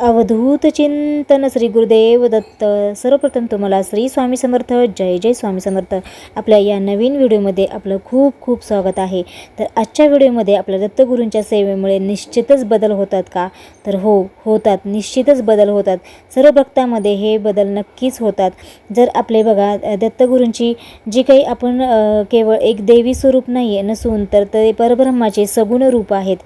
अवधूत चिंतन श्री गुरुदेव दत्त. सर्वप्रथम तुम्हाला श्री स्वामी समर्थ जय जय स्वामी समर्थ. आपल्या या नवीन व्हिडिओमध्ये आपलं खूप खूप स्वागत आहे. तर आजच्या व्हिडिओमध्ये आपल्या दत्तगुरूंच्या सेवेमुळे निश्चितच बदल होतात का? तर हो होतात. निश्चितच बदल होतात. सर्व भक्तामध्ये हे बदल नक्कीच होतात. जर आपले बघा दत्तगुरूंची जी काही आपण केवळ एक देवी स्वरूप नाही आहे नसून तर ते परब्रह्माचे सगुण रूप आहेत.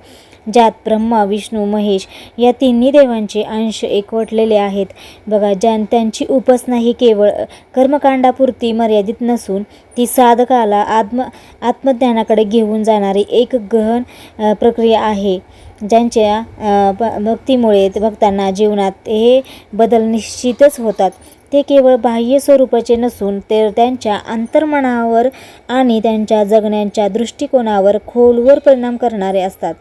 ज्यात ब्रह्मा विष्णू महेश या तिन्ही देवांचे अंश एकवटलेले आहेत. बघा ज्या त्यांची उपासना ही केवळ कर्मकांडापुरती मर्यादित नसून ती साधकाला आत्म आत्मज्ञानाकडे घेऊन जाणारी एक गहन प्रक्रिया आहे. ज्यांच्या भक्तीमुळे भक्तांना जीवनात हे बदल निश्चितच होतात. ते केवळ बाह्य स्वरूपाचे नसून ते त्यांच्या अंतर्मनावर आणि त्यांच्या जगण्याच्या दृष्टिकोनावर खोलवर परिणाम करणारे असतात.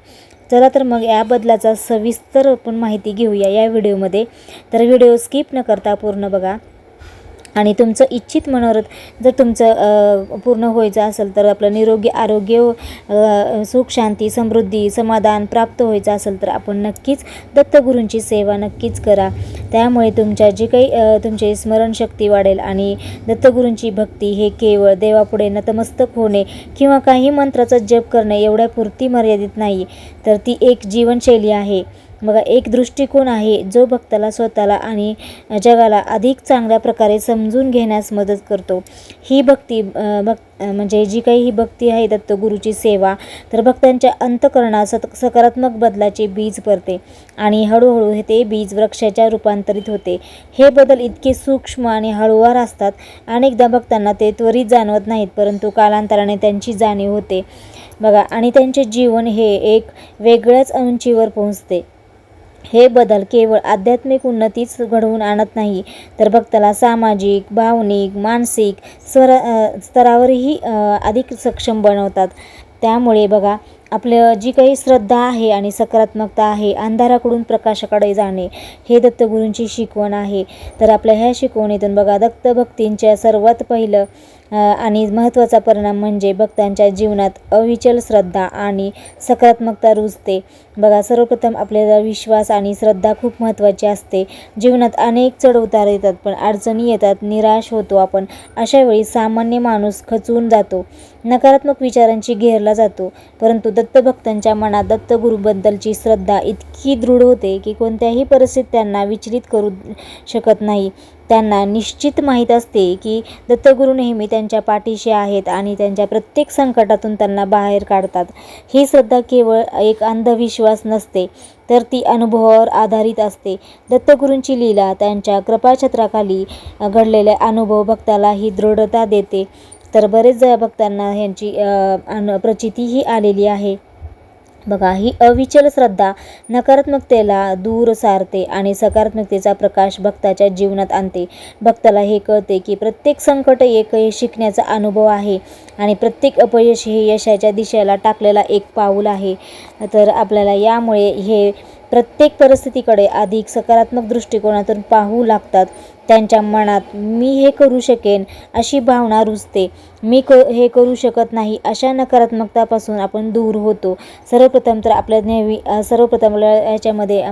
चला तर मग या बदलाचा सविस्तर आपण माहिती घेऊया या व्हिडिओमध्ये. तर व्हिडिओ स्किप न करता पूर्ण बघा. आणि तुमचं इच्छित मनोरथ जर तुमचं पूर्ण व्हायचं असेल तर आपलं निरोगी आरोग्य सुख शांती समृद्धी समाधान प्राप्त व्हायचं असेल तर आपण नक्कीच दत्तगुरूंची सेवा नक्कीच करा. त्यामुळे तुमच्या जी काही तुमची स्मरणशक्ती वाढेल आणि दत्तगुरूंची भक्ती हे केवळ देवापुढे नतमस्तक होणे किंवा काही मंत्राचा जप करणे एवढ्यापुरती मर्यादित नाही. तर ती एक जीवनशैली आहे. बघा एक दृष्टिकोन आहे जो भक्ताला स्वतःला आणि जगाला अधिक चांगल्या प्रकारे समजून घेण्यास मदत करतो. ही भक्ती भक् म्हणजे जी काही ही भक्ती आहे दत्तगुरूची सेवा तर भक्तांच्या अंतकरणात सत सकारात्मक बदलाचे बीज पडते आणि हळूहळू हे ते बीज वृक्षाच्या रूपांतरित होते. हे बदल इतके सूक्ष्म आणि हळूवार असतात अनेकदा भक्तांना ते त्वरित जाणवत नाहीत परंतु कालांतराने त्यांची जाणीव होते. बघा आणि त्यांचे जीवन हे एक वेगळ्याच उंचीवर पोहोचते. हे बदल केवळ आध्यात्मिक उन्नतीच घडवून आणत नाही तर भक्ताला सामाजिक भावनिक मानसिक स्वर स्तरावरही अधिक सक्षम बनवतात. त्यामुळे बघा आपलं जी काही श्रद्धा आहे आणि सकारात्मकता आहे अंधाराकडून प्रकाशाकडे जाणे हे दत्तगुरूंची शिकवण आहे. तर आपल्या ह्या शिकवणीतून बघा दत्तभक्तींच्या सर्वात पहिलं आणि महत्त्वाचा परिणाम म्हणजे भक्तांच्या जीवनात अविचल श्रद्धा आणि सकारात्मकता रुजते. बघा सर्वप्रथम आपल्याला विश्वास आणि श्रद्धा खूप महत्त्वाची असते. जीवनात अनेक चढउतार येतात पण अडचणी येतात निराश होतो आपण. अशावेळी सामान्य माणूस खचून जातो. नकारात्मक विचारांची घेरला जातो. परंतु दत्तभक्तांच्या मनात दत्तगुरूबद्दलची श्रद्धा इतकी दृढ होते की कोणत्याही परिस्थितीत त्यांना विचलित करू शकत नाही. त्यांना निश्चित माहीत असते की दत्तगुरू नेहमी त्यांच्या पाठीशी आहेत आणि त्यांच्या प्रत्येक संकटातून त्यांना बाहेर काढतात. ही श्रद्धा केवळ एक अंधविश्वास नसते तर ती अनुभवावर आधारित असते. दत्तगुरूंची लीला त्यांच्या कृपाछत्राखाली घडलेले अनुभव भक्ताला ही दृढता देते. तर बरेच भक्तांना ह्यांची अन प्रचितीही आलेली आहे. बघा ही अविचल श्रद्धा नकारात्मकतेला दूर सारते आणि सकारात्मकतेचा प्रकाश भक्ताच्या जीवनात आणते. भक्ताला हे कळते की प्रत्येक संकट एक शिकण्याचा अनुभव आहे आणि प्रत्येक अपयश हे यशाच्या दिशेला टाकलेला एक पाऊल आहे. तर आपल्याला यामुळे हे प्रत्येक परिस्थितीकडे अधिक सकारात्मक दृष्टिकोनातून पाहू लागतात. त्यांच्या मनात मी हे करू शकेन अशी भावना रुजते. मी क हे करू शकत नाही अशा नकारात्मकतापासून आपण दूर होतो. सर्वप्रथम तर आपल्या नेहमी सर्वप्रथम याच्यामध्ये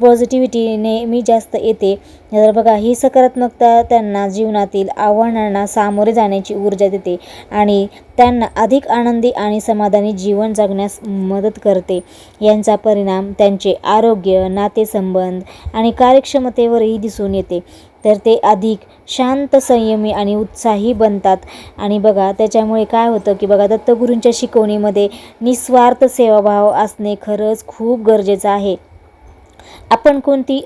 पॉझिटिव्हिटी नेहमी जास्त येते. तर बघा ही सकारात्मकता त्यांना जीवनातील आव्हानांना सामोरे जाण्याची ऊर्जा देते आणि त्यांना अधिक आनंदी आणि समाधानी जीवन जगण्यास मदत करते. यांचा परिणाम त्यांचे आरोग्य नातेसंबंध आणि कार्यक्षमतेवरही दिसून येते. तर ते अधिक शांत संयमी आणि उत्साही बनतात. आणि बघा त्याच्यामुळे काय होतं की बघा दत्तगुरूंच्या शिकवणीमध्ये निस्वार्थ सेवाभाव असणे खरंच खूप गरजेचं आहे. आपण कोणती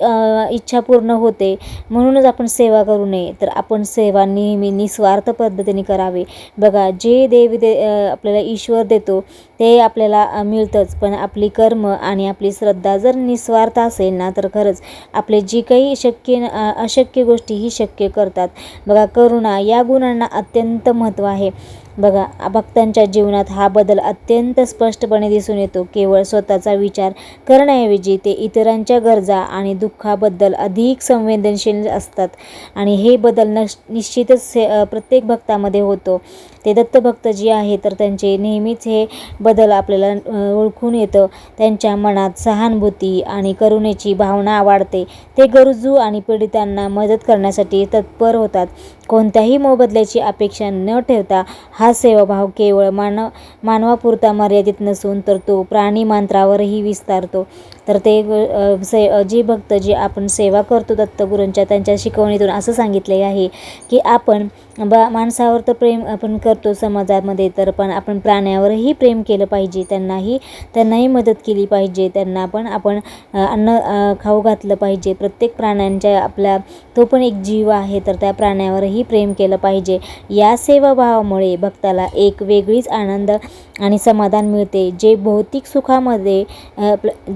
इच्छा पूर्ण होते म्हणूनच आपण सेवा करू नये. तर आपण सेवा नेहमी निस्वार्थ पद्धतीने करावे. बघा जे देव दे आपल्याला ईश्वर देतो ते आपल्याला मिळतंच. पण आपली कर्म आणि आपली श्रद्धा जर निस्वार्थ असेल ना तर खरंच आपले जी काही शक्य न- अशक्य गोष्टी ही शक्य करतात. बघा करुणा या गुणांना अत्यंत महत्त्व आहे. बघा भक्तांच्या जीवनात हा बदल अत्यंत स्पष्टपणे दिसून येतो. केवळ स्वतःचा विचार करण्याऐवजी ते इतरांच्या गरजा आणि दुःखाबद्दल अधिक संवेदनशील असतात. आणि हे बदल नश निश्चितच प्रत्येक भक्तामध्ये होतो. ते दत्तभक्त जी आहे तर त्यांचे नेहमीच हे बदल आपल्याला ओळखून येतं. त्यांच्या मनात सहानुभूती आणि करुणेची भावना वाढते. ते गरजू आणि पीडितांना मदत करण्यासाठी तत्पर होतात. कोणत्याही मोबदल्याची अपेक्षा न ठेवता हा सेवाभाव केवळ मानव मानवापुरता मर्यादित नसून तर तो प्राणी मांत्रावरही विस्तारतो. तर ते से जे भक्त जे आपण सेवा करतो दत्तगुरूंच्या त्यांच्या शिकवणीतून असं सांगितले आहे की आपण बा माणसावर तर प्रेम आपण करतो समाजामध्ये तर पण आपण प्राण्यावरही प्रेम केलं पाहिजे. त्यांनाही त्यांनाही मदत केली पाहिजे. त्यांना पण आपण अन्न खाऊ घातलं पाहिजे. प्रत्येक प्राण्यांच्या आपल्या तो पण एक जीव आहे तर त्या प्राण्यावरही प्रेम केलं पाहिजे. या सेवाभावामुळे भक्ताला एक वेगळीच आनंद आणि समाधान मिळते. जे भौतिक सुखामध्ये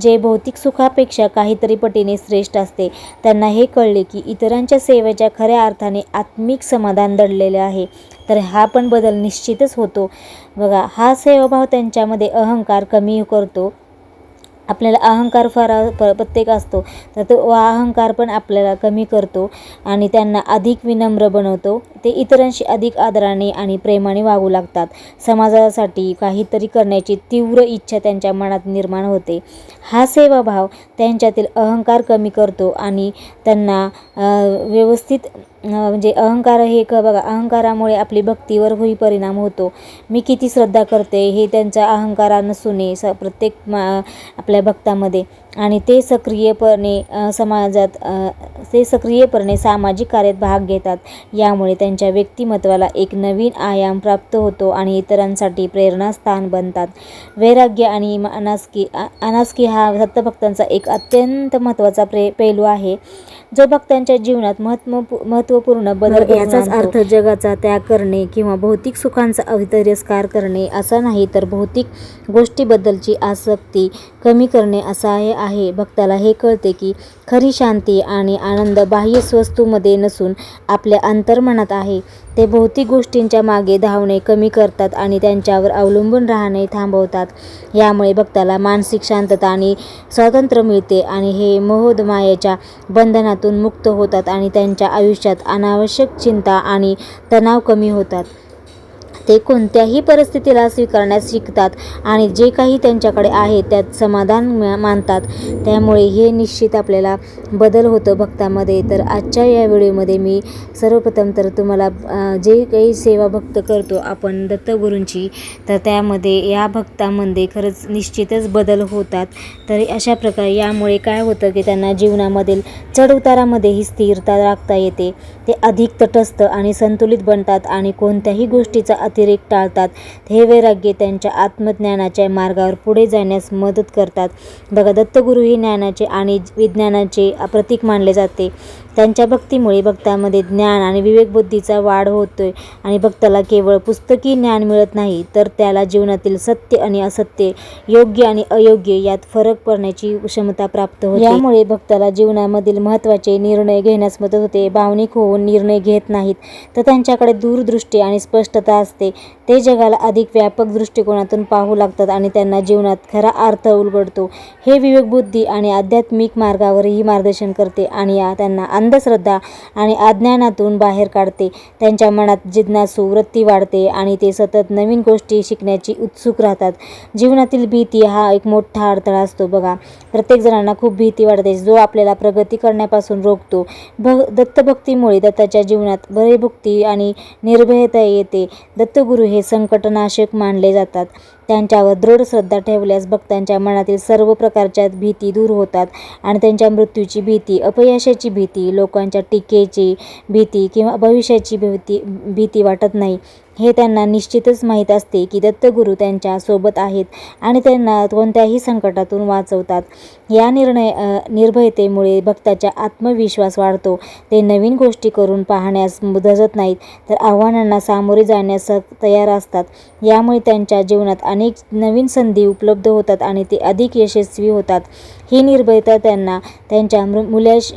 जे भौतिक सुखापेक्षा काहीतरी पटीने श्रेष्ठ असते त्यांना हे कळले की इतरांच्या सेवेच्या खऱ्या अर्थाने आत्मिक समाधान दडलेले आहे. तर हा पण बदल निश्चितच होतो. बघा हा सेवाभाव त्यांच्यामध्ये अहंकार कमी करतो. आपल्याला अहंकार फार प प्रत्येक असतो. तर तो अहंकार पण आपल्याला कमी करतो आणि त्यांना अधिक विनम्र बनवतो. ते इतरांशी अधिक आदराने आणि प्रेमाने वागू लागतात. समाजासाठी काहीतरी करण्याची तीव्र इच्छा त्यांच्या मनात निर्माण होते. हा सेवाभाव त्यांच्यातील अहंकार कमी करतो आणि त्यांना व्यवस्थित म्हणजे अहंकार हे क बघा अहंकारामुळे आपली भक्तीवर होई परिणाम होतो. मी किती श्रद्धा करते हे त्यांच्या अहंकारा नसून स प्रत्येक मा आपल्या भक्तामध्ये. आणि ते सक्रियपणे समाजात ते सक्रियपणे सामाजिक कार्यात भाग घेतात. यामुळे त्यांच्या व्यक्तिमत्वाला एक नवीन आयाम प्राप्त होतो आणि इतरांसाठी प्रेरणास्थान बनतात. वैराग्य आणि अनास्की अनास्की हा दत्तभक्तांचा एक अत्यंत महत्त्वाचा प्रे पैलू आहे. जो भक्तांच्या जीवनात महत्त्व महत्त्वपूर्ण बदल याचाच अर्थ जगाचा त्याग करणे किंवा भौतिक सुखांचा अतिरस्कार करणे असा नाही तर भौतिक गोष्टीबद्दलची आसक्ती कमी करणे असा हे आहे. भक्ताला हे कळते की खरी शांती आणि आनंद बाह्य वस्तूमध्ये नसून आपल्या अंतर्मनात आहे. ते भौतिक गोष्टींच्या मागे धावणे कमी करतात आणि त्यांच्यावर अवलंबून राहणे थांबवतात. यामुळे भक्ताला मानसिक शांतता आणि स्वातंत्र्य मिळते आणि हे मोहदमायेच्या बंधनातून मुक्त होतात आणि त्यांच्या आयुष्यात अनावश्यक चिंता आणि तणाव कमी होतात. ते कोणत्याही परिस्थितीला स्वीकारण्यास शिकतात आणि जे काही त्यांच्याकडे आहे त्यात समाधान मानतात. त्यामुळे हे निश्चित आपल्याला बदल होतं भक्तामध्ये. तर आजच्या या व्हिडिओमध्ये मी सर्वप्रथम तर तुम्हाला जे काही सेवा भक्त करतो आपण दत्तगुरूंची तर त्यामध्ये या भक्तामध्ये खरंच निश्चितच बदल होतात. तर अशा प्रकारे यामुळे काय होतं की त्यांना जीवनामधील चढउतारामध्येही स्थिरता राखता येते. ते अधिक तटस्थ आणि संतुलित बनतात आणि कोणत्याही गोष्टीचा अतिरेक टाळतात. हे वैराग्य त्यांच्या आत्मज्ञानाच्या मार्गावर पुढे जाण्यास मदत करतात. बघा दत्तगुरू हे ज्ञानाचे आणि विज्ञानाचे प्रतीक मानले जाते. त्यांच्या भक्तीमुळे भक्तामध्ये ज्ञान आणि विवेकबुद्धीचा वाढ होतोय. आणि भक्ताला केवळ पुस्तकी ज्ञान मिळत नाही तर त्याला जीवनातील सत्य आणि असत्य योग्य आणि अयोग्य यात फरक पडण्याची क्षमता प्राप्त होते. यामुळे भक्ताला जीवनामधील महत्त्वाचे निर्णय घेण्यास मदत होते. भावनिक होऊन निर्णय घेत नाहीत तर त्यांच्याकडे दूरदृष्टी आणि स्पष्टता असते. ते जगाला अधिक व्यापक दृष्टिकोनातून पाहू लागतात आणि त्यांना जीवनात खरा अर्थ उलगडतो. हे विवेकबुद्धी आणि आध्यात्मिक मार्गावरही मार्गदर्शन करते आणि या त्यांना अंधश्रद्धा आणि अज्ञानातून बाहेर काढते. त्यांच्या मनात जिज्ञासू वृत्ती वाढते आणि ते सतत नवीन गोष्टी शिकण्याची उत्सुक राहतात. जीवनातील भीती हा एक मोठा अडथळा असतो बघा. प्रत्येक जणांना खूप भीती वाढते. जो आपल्याला प्रगती करण्यापासून रोखतो. भ दत्तभक्तीमुळे दत्ताच्या जीवनात भयभुक्ती आणि निर्भयता येते. दत्त दत्तगुरू हे संकटनाशक मानले जातात. त्यांच्यावर दृढ श्रद्धा ठेवल्यास भक्तांच्या मनातील सर्व प्रकारच्या भीती दूर होतात आणि त्यांच्या मृत्यूची भीती अपयशाची भीती लोकांच्या टीकेची भीती किंवा भविष्याची भीती भीती वाटत नाही. हे त्यांना निश्चितच माहीत असते की दत्तगुरू त्यांच्यासोबत आहेत आणि त्यांना कोणत्याही संकटातून वाचवतात. या निर्णय निर्भयतेमुळे भक्ताचा आत्मविश्वास वाढतो. ते नवीन गोष्टी करून पाहण्यास धजत नाहीत तर आव्हानांना सामोरे जाण्यास तयार असतात. यामुळे त्यांच्या जीवनात अनेक नवीन संधी उपलब्ध होतात आणि ते अधिक यशस्वी होतात. ही निर्भयता त्यांना त्यांच्या मृ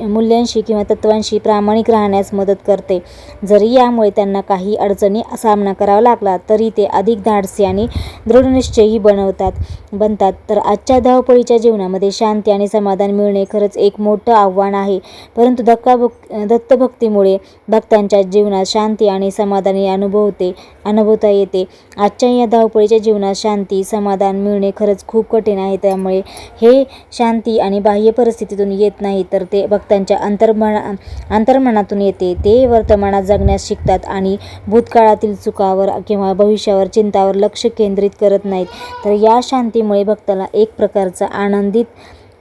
मूल्यांशी किंवा तत्वांशी प्रामाणिक राहण्यास मदत करते. जरी यामुळे त्यांना काही अडचणी सामना करावा लागला तरी ते अधिक धाडसी आणि दृढनिश्चयी बनवतात बनतात. तर आजच्या धावपळीच्या जीवनामध्ये शांती आणि समाधान मिळणे खरंच एक मोठं आव्हान आहे. परंतु धक्काभुक दत्तभक्तीमुळे भक्तांच्या जीवनात शांती आणि समाधानी अनुभवते अनुभवता येते. आजच्या या धावपळीच्या जीवनात शांती समाधान मिळणे खरंच खूप कठीण आहे. त्यामुळे हे शांत शांती आणि बाह्य परिस्थितीतून येत नाही तर ते भक्तांच्या अंतर्मना अंतर्मनातून येते. ते वर्तमानात जगण्यास शिकतात आणि भूतकाळातील चुकावर किंवा भविष्यावर चिंतावर लक्ष केंद्रित करत नाहीत. तर या शांतीमुळे भक्ताला एक प्रकारचा आनंदित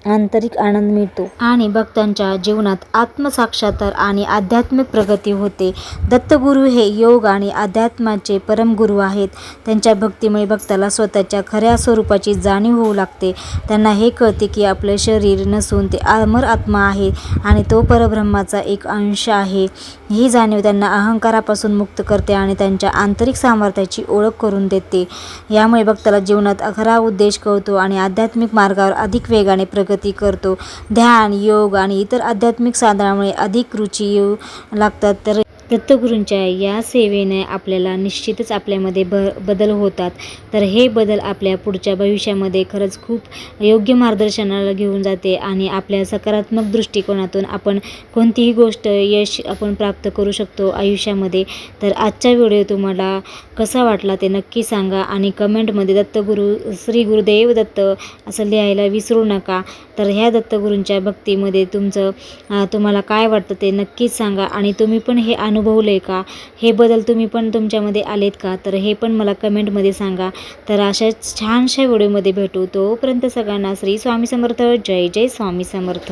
आंतरिक आनंद मिळतो. आणि भक्तांच्या जीवनात आत्मसाक्षात्कार आणि आध्यात्मिक प्रगती होते. दत्तगुरू हे योग आणि अध्यात्माचे परमगुरू आहेत. त्यांच्या भक्तीमुळे भक्ताला स्वतःच्या खऱ्या स्वरूपाची जाणीव होऊ लागते. त्यांना हे कळते की आपलं शरीर नसून ते अमर आत्मा आहे आणि तो परब्रह्माचा एक अंश आहे. ही जाणीव त्यांना अहंकारापासून मुक्त करते आणि त्यांच्या आंतरिक सामर्थ्याची ओळख करून देते. यामुळे भक्ताला जीवनात खरा उद्देश कळतो आणि आध्यात्मिक मार्गावर अधिक वेगाने प्रगती करतो. ध्यान योग आणि इतर आध्यात्मिक साधनामुळे अधिक रुची येऊ लागतात. तर दत्तगुरूंच्या या सेवेने आपल्याला निश्चितच आपल्यामध्ये ब बदल होतात. तर हे बदल आपल्या पुढच्या भविष्यामध्ये खरंच खूप योग्य मार्गदर्शनाला घेऊन जाते आणि आपल्या सकारात्मक दृष्टिकोनातून आपण कोणतीही गोष्ट यश आपण प्राप्त करू शकतो आयुष्यामध्ये. तर आजचा व्हिडिओ तुम्हाला कसा वाटला ते नक्की सांगा आणि कमेंटमध्ये दत्तगुरू श्री गुरुदेव दत्त असं लिहायला विसरू नका. तर ह्या दत्तगुरूंच्या भक्तीमध्ये तुमचं तुम्हाला काय वाटतं ते नक्कीच सांगा. आणि तुम्ही पण हे अनुभवले का? हे बदल तुम्ही पण तुमच्यामध्ये आलेत का? तर हे पण मला कमेंटमध्ये सांगा. तर अशाच छानशा व्हिडिओमध्ये भेटू. तोपर्यंत सगळ्यांना श्री स्वामी समर्थ. जय जय स्वामी समर्थ.